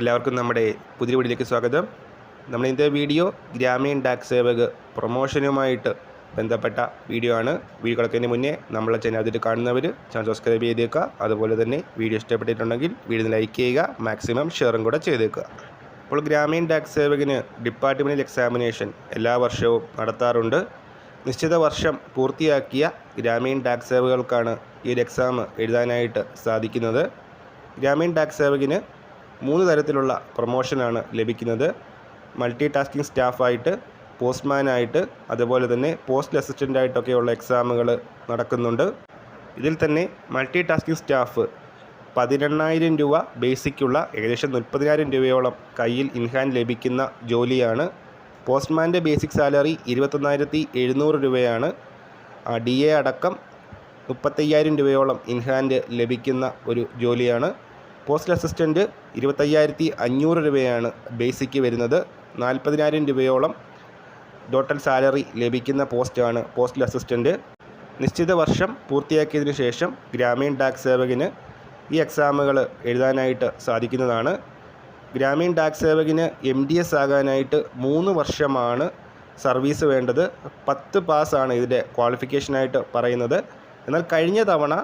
എല്ലാവർക്കും നമ്മുടെ പുതിയ വീഡിയോയിലേക്ക് സ്വാഗതം. നമ്മൾ ഇന്നത്തെ വീഡിയോ ഗ്രാമീൺ ഡാക് സേവക് പ്രൊമോഷനുമായിട്ട് ബന്ധപ്പെട്ട വീഡിയോ ആണ്. വീഡിയോ കിടക്കുന്നതിന് മുന്നേ നമ്മളെ ചാനൽ അതിൽ കാണുന്നവർ ചാനൽ സബ്സ്ക്രൈബ് ചെയ്തേക്കുക. അതുപോലെ തന്നെ വീഡിയോ ഇഷ്ടപ്പെട്ടിട്ടുണ്ടെങ്കിൽ വീഡിയോ ലൈക്ക് ചെയ്യുക മാക്സിമം ഷെയറും കൂടെ ചെയ്തേക്കുക. അപ്പോൾ ഗ്രാമീൺ ഡാക് സേവകിന് ഡിപ്പാർട്ട്മെന്റൽ എക്സാമിനേഷൻ എല്ലാ വർഷവും നടത്താറുണ്ട്. നിശ്ചിത വർഷം പൂർത്തിയാക്കിയ ഗ്രാമീൺ ഡാക് സേവകൾക്കാണ് ഈ ഒരു എക്സാം എഴുതാനായിട്ട് സാധിക്കുന്നത്. ഗ്രാമീൺ ഡാക് സേവകിന് മൂന്ന് തരത്തിലുള്ള പ്രൊമോഷനാണ് ലഭിക്കുന്നത്. മൾട്ടി ടാസ്കിംഗ് സ്റ്റാഫായിട്ട് പോസ്റ്റ്മാനായിട്ട് അതുപോലെ തന്നെ പോസ്റ്റ് അസിസ്റ്റന്റായിട്ടൊക്കെയുള്ള എക്സാമുകൾ നടക്കുന്നുണ്ട്. ഇതിൽ തന്നെ മൾട്ടി ടാസ്കിംഗ് സ്റ്റാഫ് പതിനെണ്ണായിരം രൂപ ബേസിക്കുള്ള ഏകദേശം മുപ്പതിനായിരം രൂപയോളം കയ്യിൽ ഇൻഹാൻഡ് ലഭിക്കുന്ന ജോലിയാണ്. പോസ്റ്റ്മാന്റെ ബേസിക് സാലറി ഇരുപത്തൊന്നായിരത്തി എഴുന്നൂറ് രൂപയാണ് ഡി എ അടക്കം മുപ്പത്തയ്യായിരം രൂപയോളം ഇൻഹാൻഡ് ലഭിക്കുന്ന ഒരു ജോലിയാണ്. പോസ്റ്റ് അസിസ്റ്റന്റ് ഇരുപത്തയ്യായിരത്തി അഞ്ഞൂറ് രൂപയാണ് ബേസിക്ക് വരുന്നത്. നാൽപ്പതിനായിരം രൂപയോളം ടോട്ടൽ സാലറി ലഭിക്കുന്ന പോസ്റ്റാണ് പോസ്റ്റൽ അസിസ്റ്റന്റ് നിശ്ചിത വർഷം പൂർത്തിയാക്കിയതിന് ശേഷം ഗ്രാമീൺ ഡാക് സേവകന് ഈ എക്സാമുകൾ എഴുതാനായിട്ട് സാധിക്കുന്നതാണ്. ഗ്രാമീൺ ഡാക് സേവകന് എം ഡി എസ് ആകാനായിട്ട് മൂന്ന് വർഷമാണ് സർവീസ് വേണ്ടത്. പത്ത് പാസ്സാണ് ഇതിന്റെ ക്വാളിഫിക്കേഷനായിട്ട് പറയുന്നത്. എന്നാൽ കഴിഞ്ഞ തവണ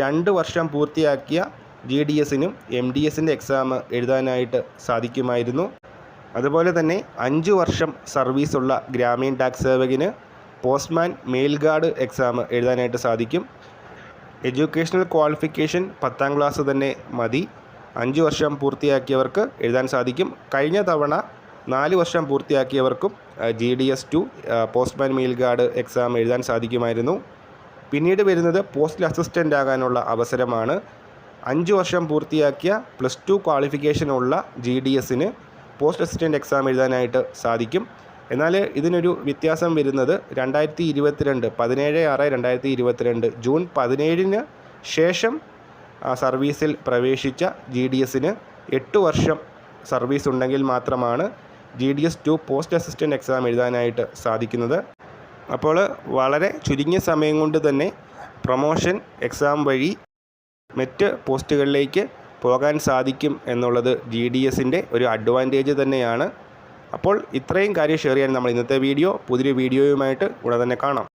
രണ്ട് വർഷം പൂർത്തിയാക്കിയ ജി ഡി എസിനും എം ഡി എസിന്റെ എക്സാം എഴുതാനായിട്ട് സാധിക്കുമായിരുന്നു. അതുപോലെ തന്നെ അഞ്ച് വർഷം സർവീസുള്ള ഗ്രാമീൺ ടാക്സ് സേവകിന് പോസ്റ്റ്മാൻ മെയിൽ ഗാർഡ് എക്സാം എഴുതാനായിട്ട് സാധിക്കും. എഡ്യൂക്കേഷണൽ ക്വാളിഫിക്കേഷൻ പത്താം ക്ലാസ് തന്നെ മതി. അഞ്ച് വർഷം പൂർത്തിയാക്കിയവർക്ക് എഴുതാൻ സാധിക്കും. കഴിഞ്ഞ തവണ നാല് വർഷം പൂർത്തിയാക്കിയവർക്കും G D S to postman mail guard exam എഴുതാൻ സാധിക്കുമായിരുന്നു. പിന്നീട് വരുന്നത് പോസ്റ്റൽ അസിസ്റ്റന്റ് ആകാനുള്ള അവസരമാണ്. അഞ്ച് വർഷം പൂർത്തിയാക്കിയ പ്ലസ് ടു ക്വാളിഫിക്കേഷനുള്ള ജി ഡി എസിന് പോസ്റ്റ് അസിസ്റ്റന്റ് എക്സാം എഴുതാനായിട്ട് സാധിക്കും. എന്നാൽ ഇതിനൊരു വ്യത്യാസം വരുന്നത് രണ്ടായിരത്തി ഇരുപത്തിരണ്ട് പതിനേഴ് ആറ് രണ്ടായിരത്തി ഇരുപത്തിരണ്ട് ജൂൺ പതിനേഴിന് ശേഷം സർവീസിൽ പ്രവേശിച്ച ജി ഡി എസിന് എട്ട് വർഷം സർവീസ് ഉണ്ടെങ്കിൽ മാത്രമാണ് G D S to post assistant exam എഴുതാനായിട്ട് സാധിക്കുന്നത്. അപ്പോൾ വളരെ ചുരുങ്ങിയ സമയം കൊണ്ട് തന്നെ പ്രൊമോഷൻ എക്സാം വഴി മറ്റ് പോസ്റ്റുകളിലേക്ക് പോകാൻ സാധിക്കും എന്നുള്ളത് ജി ഡി എസിന്റെ ഒരു അഡ്വാന്റേജ് തന്നെയാണ്. അപ്പോൾ ഇത്രയും കാര്യം ഷെയർ ചെയ്യാൻ നമ്മൾ ഇന്നത്തെ വീഡിയോ പുതിയൊരു വീഡിയോയുമായിട്ട് ഉടൻ തന്നെ കാണാം.